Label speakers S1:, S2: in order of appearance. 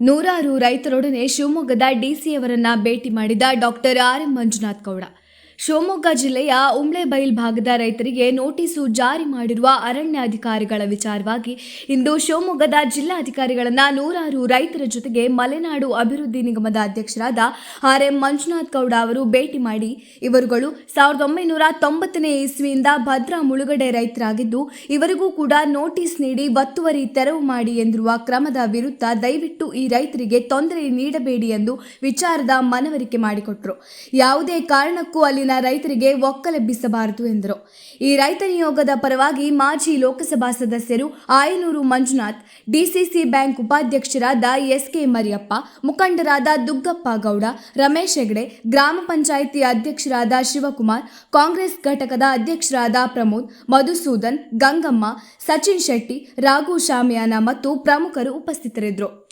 S1: ನೂರಾರು ರೈತರೊಡನೆ ಶಿವಮೊಗ್ಗದ ಡಿಸಿಯವರನ್ನ ಭೇಟಿ ಮಾಡಿದ doctor R M Manjunath Gowda. Shivamogga ಜಿಲ್ಲೆಯ ಉಮ್ಳೆಬೈಲ್ ಭಾಗದ ರೈತರಿಗೆ ನೋಟಿಸು ಜಾರಿ ಮಾಡಿರುವ ಅರಣ್ಯಾಧಿಕಾರಿಗಳ ವಿಚಾರವಾಗಿ ಇಂದು ಶಿವಮೊಗ್ಗದ ಜಿಲ್ಲಾಧಿಕಾರಿಗಳನ್ನ ನೂರಾರು ರೈತರ ಜೊತೆಗೆ ಮಲೆನಾಡು ಅಭಿವೃದ್ಧಿ ನಿಗಮದ ಅಧ್ಯಕ್ಷರಾದ ಆರ್ ಎಂ ಮಂಜುನಾಥ್ ಗೌಡ ಅವರು ಭೇಟಿ ಮಾಡಿ ಇವರುಗಳು ಸಾವಿರದ ಒಂಬೈನೂರ ತೊಂಬತ್ತನೇ ಇಸ್ವಿಯಿಂದ ಭದ್ರಾ ಮುಳುಗಡೆ ರೈತರಾಗಿದ್ದು, ಇವರಿಗೂ ಕೂಡ ನೋಟಿಸ್ ನೀಡಿ ಒತ್ತುವರಿ ತೆರವು ಮಾಡಿ ಎಂದಿರುವ ಕ್ರಮದ ವಿರುದ್ಧ ದಯವಿಟ್ಟು ಈ ರೈತರಿಗೆ ತೊಂದರೆ ನೀಡಬೇಡಿ ಎಂದು ವಿಚಾರದ ಮನವರಿಕೆ ಮಾಡಿಕೊಟ್ರು. ಯಾವುದೇ ಕಾರಣಕ್ಕೂ ಅಲ್ಲಿನ ರೈತರಿಗೆ ಒಕ್ಕಲೆಬ್ಬಿಸಬಾರದು ಎಂದರು. ಈ ರೈತ ನಿಯೋಗದ ಪರವಾಗಿ ಮಾಜಿ ಲೋಕಸಭಾ ಸದಸ್ಯರು ಆಯನೂರು ಮಂಜುನಾಥ್, ಡಿಸಿಸಿ ಬ್ಯಾಂಕ್ ಉಪಾಧ್ಯಕ್ಷರಾದ ಎಸ್ಕೆ ಮರಿಯಪ್ಪ, ಮುಖಂಡರಾದ ದುಗ್ಗಪ್ಪ ಗೌಡ, ರಮೇಶ್ ಹೆಗಡೆ, ಗ್ರಾಮ ಪಂಚಾಯಿತಿ ಅಧ್ಯಕ್ಷರಾದ ಶಿವಕುಮಾರ್, ಕಾಂಗ್ರೆಸ್ ಘಟಕದ ಅಧ್ಯಕ್ಷರಾದ ಪ್ರಮೋದ್, ಮಧುಸೂದನ್, ಗಂಗಮ್ಮ, ಸಚಿನ್ ಶೆಟ್ಟಿ, ರಾಘು ಶಾಮಿಯಾನ ಮತ್ತು ಪ್ರಮುಖರು ಉಪಸ್ಥಿತರಿದ್ದರು.